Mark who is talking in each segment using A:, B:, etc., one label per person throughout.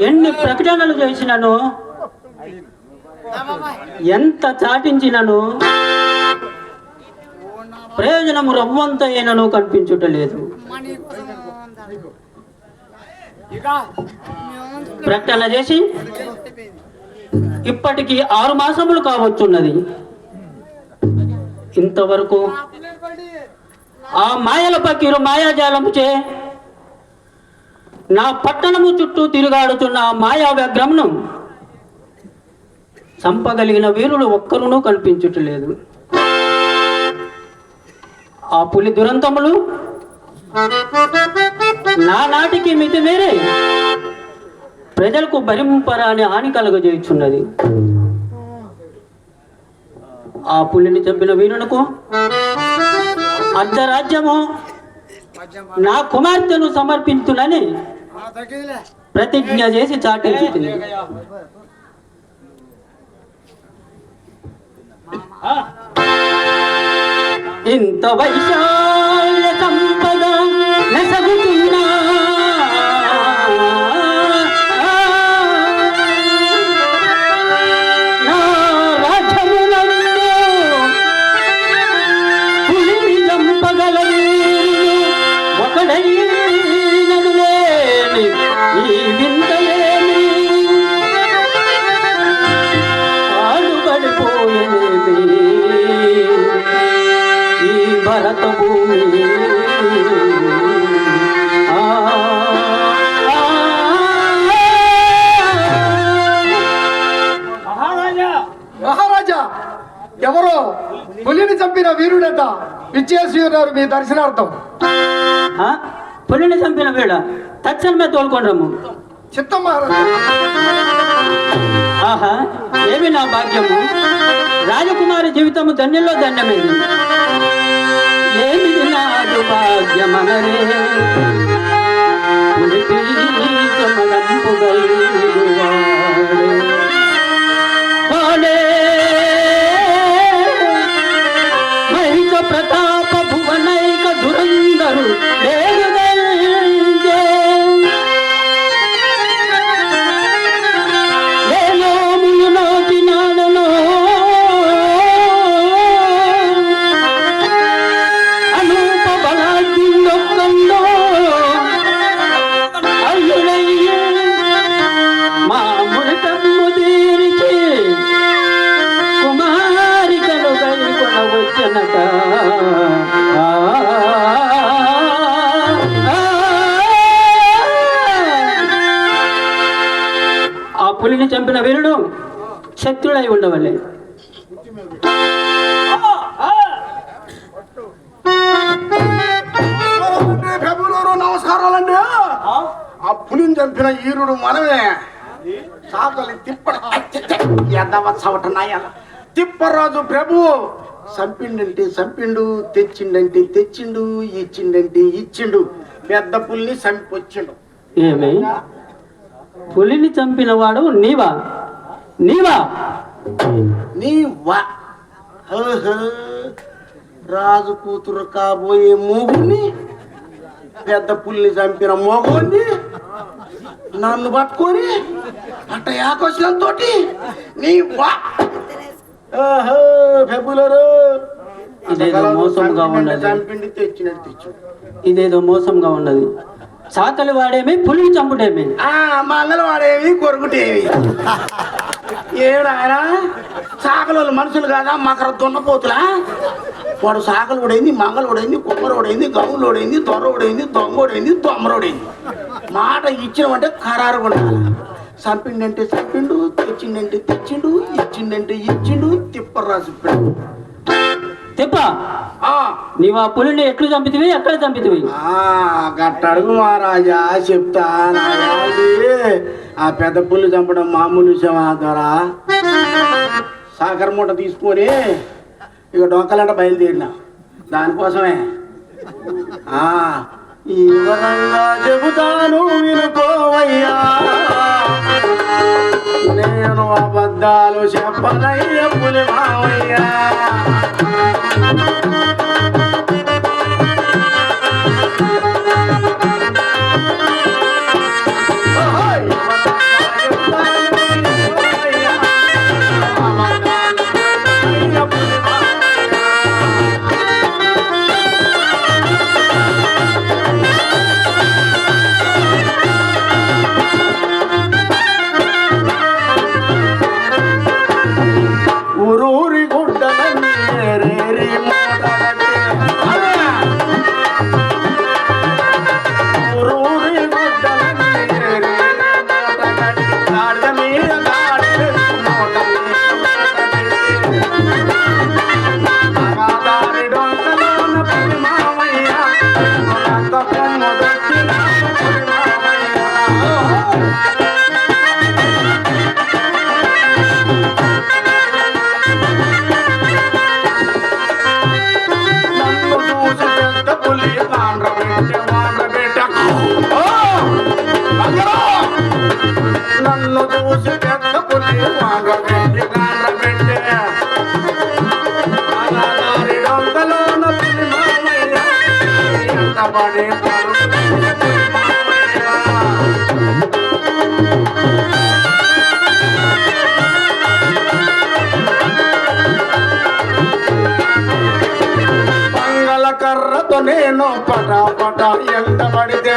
A: ఎన్ని ప్రకటనలు చేసినను? ఎంత చాటించినను? ప్రయోజనము రవ్వంత అయినను కనిపించుటలేదు. ప్రకటన చేసి ఇప్పటికి ఆరు మాసములు కావచ్చున్నది. ఇంతవరకు ఆ మాయల పకీరు మాయాజాలముచే నా పట్టణము చుట్టూ తిరుగాడుతున్న మాయా వ్యగ్రమును చంపగలిగిన వీరులు ఒక్కరునూ కనిపించుటలేదు. ఆ పులి దురంతములు నానాటికి మితి వేరే. ప్రజలకు భరింపరాని హాని కలుగజేయుచున్నది. ఆ పులిని చంపిన వీరునకు అర్ధరాజ్యము నా కుమార్తెను సమర్పించునని ప్రతిజ్ఞ చేసి చాటించుతుంది ఇంత వైశాల్య సంపద నసగుతున్నా
B: విచ్చేసి ఉన్నారు మీ దర్శనార్థం.
A: పులిని చంపిన వేళ తక్షణమే తోలుకొని రమ్ము
B: చిత్తం
A: ఆహా ఏమి నా భాగ్యము? రాజకుమారి జీవితము ధన్యంలో ధన్యమైంది ఏమిది నాదు భాగ్యమనరే.
B: ప్రభువులారు నమస్కారాలండి. ఆ? పులిని చంపిన ఈరుడు మనమే. సాగలి తిప్పడ. ఎద్దవ చవట నాయాల తిప్పరాజు ప్రభు చంపిండంటే చంపిండు తెచ్చిండంటే తెచ్చిండు ఇచ్చిండంటే ఇచ్చిండు. పెద్ద పులిని చంపొచ్చిండు.
A: ఏమి? పులిని చంపిన వాడు నీవా? నీవా
B: నీ వా ఓహో. రాజు కూతురు కాబోయే మూగుని పెద్ద పుల్ని చంపిన మోగుని నన్ను పట్టుకొని అట్ట యాకొచ్చినంతో నీ ఫెబులరు
A: ఇదేదో మోసంగా ఉన్నది.
B: చంపిండి తెచ్చినట్టు తెచ్చు
A: ఇదేదో మోసంగా ఉన్నది చాకలి వాడేమి పులిని చంపుడేమి
B: ఆ మంగళవాడేవి ఏడాయన ఏడు సాకలు మనుషులు కాదా? మకర దున్నపోతులా వాడు సాకలు ఓడైంది మంగళ ఓడైంది కుమ్మర ఓడైంది గౌలు ఓడైంది దొర ఓడైంది దొంగ ఓడైంది దొమ్మరోడైంది మాట ఇచ్చినమంటే ఖరారు ఉండాలి. చంపిండంటే చంపిండు తెచ్చిండంటే తెచ్చిండు ఇచ్చిండంటే ఇచ్చిండు తిప్పరాజు పెట్టు.
A: తెప్ప.
B: ఆ.
A: నీవు ఆ పులిని ఎట్లు చంపితివి? ఎక్కడ చంపితివి?
B: ఆ, గట్టడుగు మహారాజా చెప్తా. ఆ పెద్ద పుల్లు చంపడం మామూలు విషయం ద్వారా సాగర్ మూట తీసుకొని ఇక డొక్కలంట బయలుదేరినా. దానికోసమే. ఆ ఈ వివరంగా చెబుతాను వినుకోవయ్యా. నేను అబద్ధాలు చెప్పనయ్య పులి మావయ్యా Thank you. కర్రతో నేను పటా పటా ఎంత పడితే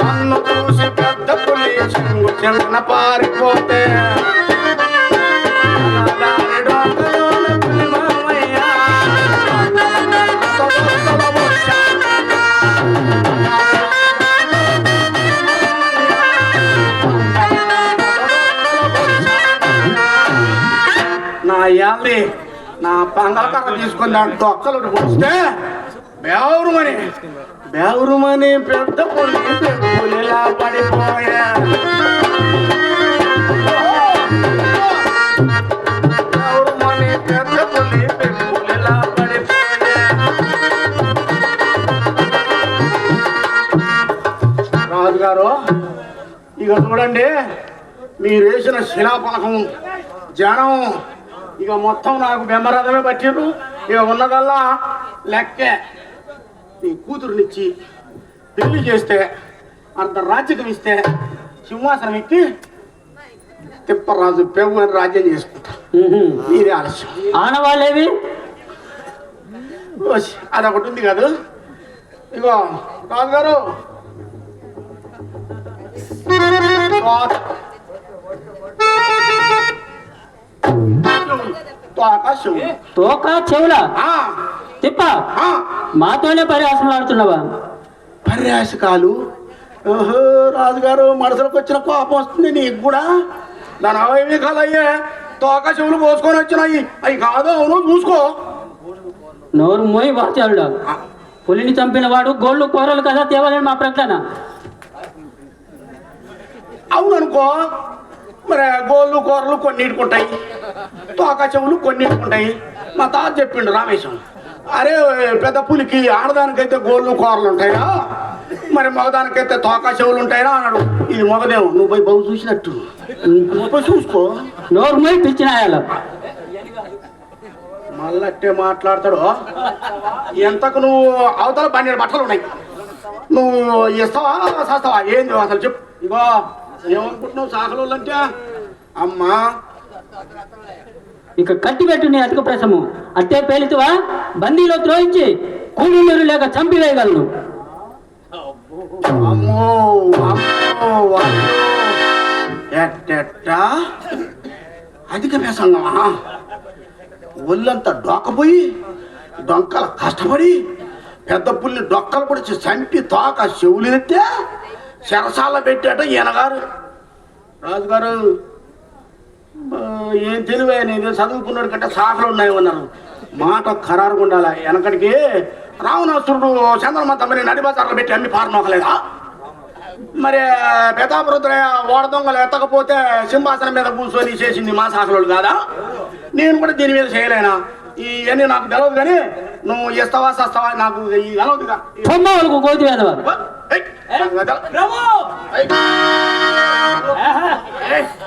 B: నన్ను చూసి పెద్ద పులి చిన్న పారిపోతే నా యాలి నా పంగల కర్ర తీసుకొని దాని తొక్కలు పొడిస్తే బేవరుమని. బేవరుమని పెద్ద పులి పులిలా పడిపోయా. బేవరుమని పెద్ద పులి పులిలా పడిపోయా. రాజుగారు ఇక చూడండి మీరు వేసిన శిలాపలకం జనం ఇక మొత్తం నాకు బెమ్మరథమే పట్టిండ్రు ఇక ఉన్నదల్లా లెక్కే. నీ కూతురునిచ్చి పెళ్ళి చేస్తే అంత రాజ్యకం ఇస్తే సింహాసనం ఎక్కి తిప్పరాజు పెవ్వు అని రాజ్యం చేసుకుంటా. మీరే ఆలస్యం.
A: ఆనవాళ్ళేవి?
B: అదొకటి ఉంది కాదు. ఇగో రాజుగారు. తోక.
A: చెవుల. తిప్ప. మాతోనే పరిహాసలు ఆడుతున్నావా?
B: పర్యాసకాలు ఓహో రాజుగారు మనసులోకి వచ్చిన కోపం వస్తుంది నీకు కూడా. దాని అవయవి కాలయ్యే తోక చెవులు పోసుకొని వచ్చినాయి. అవి కాదు అవును చూసుకో.
A: నోరు మోయి వాచాలుడా పులిని చంపిన వాడు గోళ్ళు కూరలు కదా తేవాలని మా ప్రకటన.
B: అవును అనుకో మరి గోళ్ళు కూరలు కొన్నిటికుంటాయి తోక చెవులు కొన్నిటికుంటాయి మా తాత చెప్పిండు రామేశం అరే పెద్ద పులికి ఆడదానికైతే గోళ్ళు కూరలు ఉంటాయా? మరి మగదానికైతే తోక చెవులు ఉంటాయా అన్నాడు. ఇది మగదేవు నువ్వు పోయి బాగు చూసినట్టు. నువ్వు పోయి చూసుకో.
A: నోరు మోయి పిచ్చినాయాల
B: మళ్ళట్టే మాట్లాడతాడు. ఎంతకు నువ్వు అవతల పన్నెండు బట్టలు ఉన్నాయి. నువ్వు ఇస్తావా చేస్తావా ఏంది అసలు చెప్పు. ఇగో. ఏమనుకుంటున్నావు సాకలు అంటే అమ్మా.
A: ఇక కట్టి పెట్టు నీ అధిక ప్రసము. అట్టే పేలితువా? బందీలో త్రోయించి కూలి నీరు లేక చంపివేయగలను.
B: అమ్మో అమ్మో ఎట్టెట్టా? అధిక వ్యసంగమా ఒళ్ళంతా డొక్కపోయి డొంకల కష్టపడి పెద్ద పుల్లి డొక్కలు పొడిచి చంపి తోక చెవులెత్తే చెరసాల పెట్టాట ఈయనగారు. రాజుగారు ఏం తెలివే నేను చదువుకున్నాడు కంటే సాకలు ఉన్నాయి అన్నారు. మాట ఖరారుగా ఉండాలి? వెనకడికి రావణాసురుడు చంద్రమ తమ్మని నడి బజార్లో పెట్టి అమ్మి పారనోకలేదా మరి పెతాపురుద్రయ్య ఓడ దొంగలు ఎత్తకపోతే సింహాసనం మీద కూర్చొని చేసింది మా సాకలోడు కాదా? నేను కూడా దీని మీద చేయలేనా? ఇవన్నీ నాకు తెలియదు కానీ నువ్వు ఇస్తావా సస్తావా నాకు ఈ తెలవదుగా
A: బొమ్మ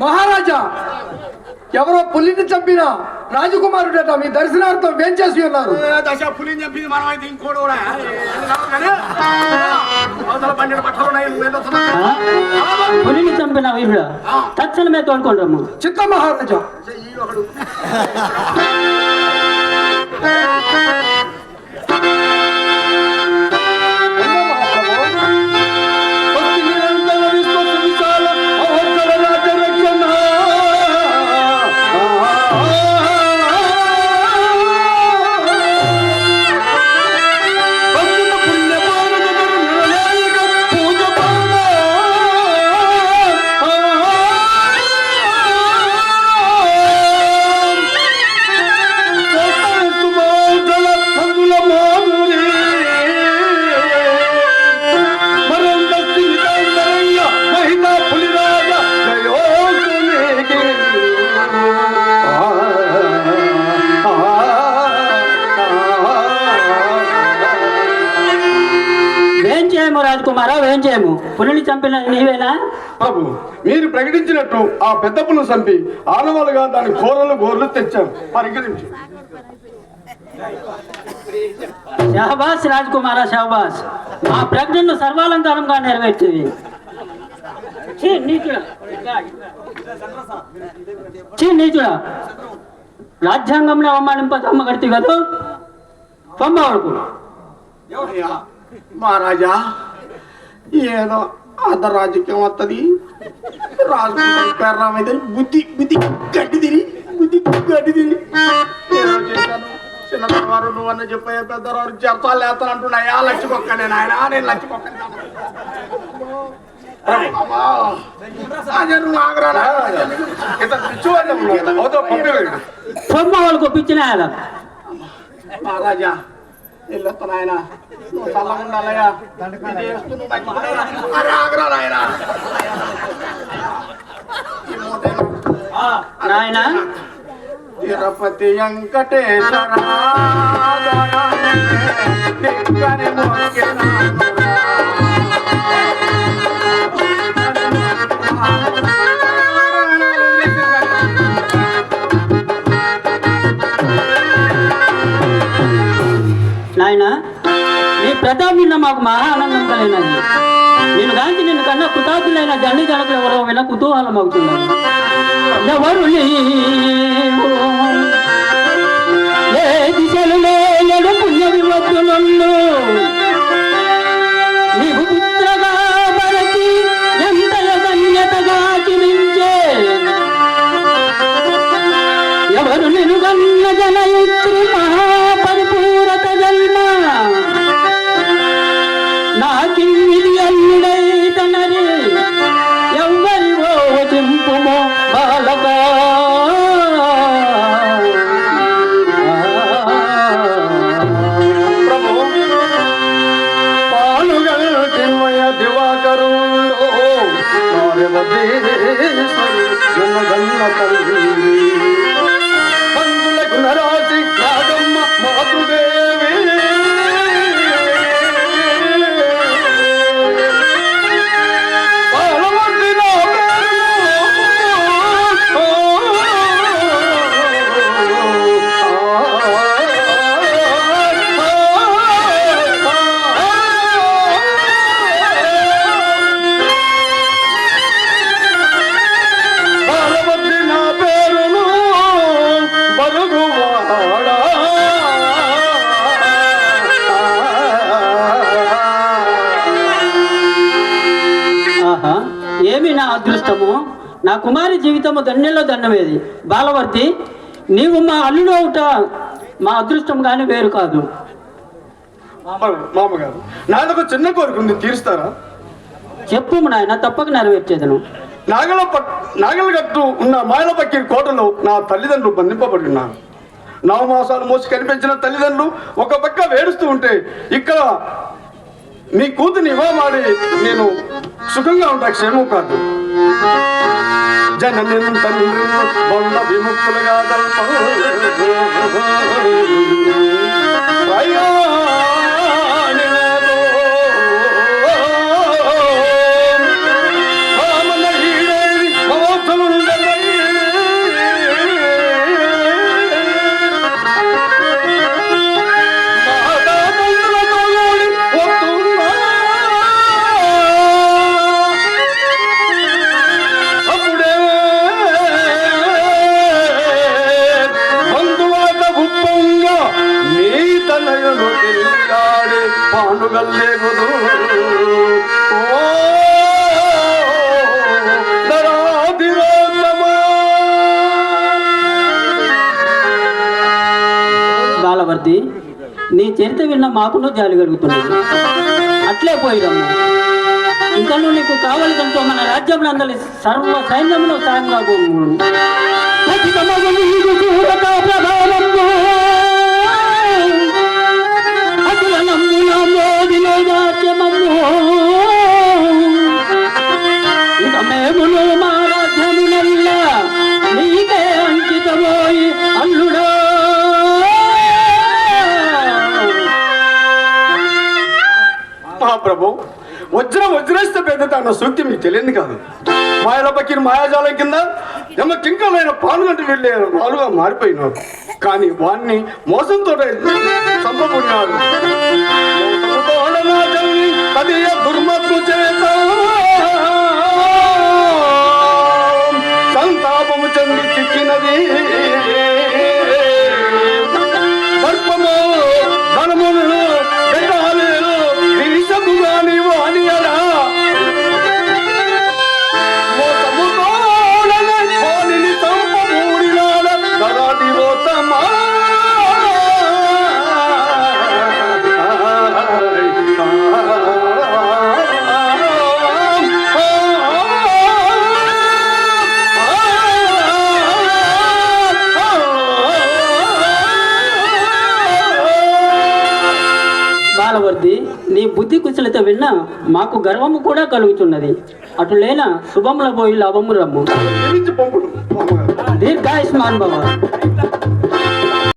C: మహారాజా ఎవరో పులిని చంపిన రాజకుమారుడట మీ దర్శనార్థం వేంచేసి ఉన్నారు?
B: దశ పులిని చెప్పింది మనం అయితే ఇంకోటి కూడా. ఏం కాదు కానీ, అవతల పన్నెండు బట్టలు ఉన్నాయి నువ్వు ఏదో
A: ఆ? పులిని చంపిన వీరుడా. తక్షణమే తోడుకోండి
C: చిత్త మహారాజా.
A: పులిని చంపిన నీవేనా?
C: బాబు మీరు ప్రకటించినట్టు ఆ పెద్ద పులు చంపి ఆనవాలుగా దాని కూరలు గోర్లు తెచ్చాను పరిగణించు.
A: షహబాస్ రాజకుమార షహబాస్ మా ప్రజ్ఞను సర్వాలంకారంగా నెరవేర్చేది. ఛీ, నీచుడా. రాజ్యాంగంలో అవమానింప అమ్మగడితే కదా?
B: అయ్యా మహారాజా ఏదో అర్ధ రాజకీయం వస్తుంది రాజు పెర్రామైతే బుద్ధి బుద్ధి గడ్డి తిని బుద్ధి గడ్డి తిని ఏదో చేశాను. చిన్నవారు నువ్వన్న చెప్పే పెద్దవారు చెప్తాలు లేస్తాను అంటున్నాయా? లచ్చికొక్క నేను ఆయన నేను ఆగరా
A: పొమ్మవాళ్ళకు పిచ్చిన
B: మహారాజా నువ్వు నువ్వు ఆగరా నాయన. మూటేనా?
A: నాయన.
B: తిరుపతి వెంకటేశ్వర
A: నాకు మహా ఆనందం కలిగినది నేను గాంచి నిన్ను కన్నా కృతార్థులైన జండి జనకులు ఎవరో విన కుతూహలం అవుతున్నారు ఎవరు లేడు పుణ్య విమత్తులను
C: నా
A: కుమారి జీవితము ధన్యంలో దండమేది బాలవర్తి నీవు మా అల్లుడు అవుట మా అదృష్టం కానీ వేరు కాదు.
C: మామగారు నాదొక చిన్న కోరిక ఉంది తీరుస్తారా?
A: చెప్పు నాయన తప్పక నెరవేర్చేదను.
C: నాగల పట్ నాగల గట్టు ఉన్న మాయలపక్కి కోటలో నా తల్లిదండ్రులు బంధింపబడి ఉన్నారు. నవ మాసాలు మోసి కనిపించిన తల్లిదండ్రులు ఒక పక్క వేడుస్తూ ఉంటే ఇక్కడ నీ కూతుని ఇవ్వమాడి నేను సుఖంగా ఉంటా క్షేమం కాదు. జననింత తండ్రి బొంద విముక్తులుగా తల్ప
A: చరిత్ర విన్న జాలి కలుగుతున్నాడు అట్లే పోయిరమ్మ ఇంకా నువ్వు నీకు కావలసినంతో మన రాజ్యంలో అందరి సర్వ సైన్యంలో సాయంగా పోము. ఖచ్చితమగు
C: ప్రభు. వజ్ర వజ్రస్త పెద్దత అన్న సూక్తి మీకు తెలియదు కాదు. మాయల పక్కిన మాయాజాలం కింద ఎమ్మ కింకలైన పానుగంటి వెళ్ళే వాళ్ళుగా మారిపోయినాడు కానీ వాణ్ణి మోసంతో చంపకున్నాడు దుర్మత్తు చేత సంతాపము చెంది చిక్కినది. సర్పము ధనమును విన్న
A: మాకు గర్వము కూడా కలుగుతున్నది. అటులేన శుభముల పోయి లాభము రమ్ము. దీర్ఘాయుష్మాన్ భవ.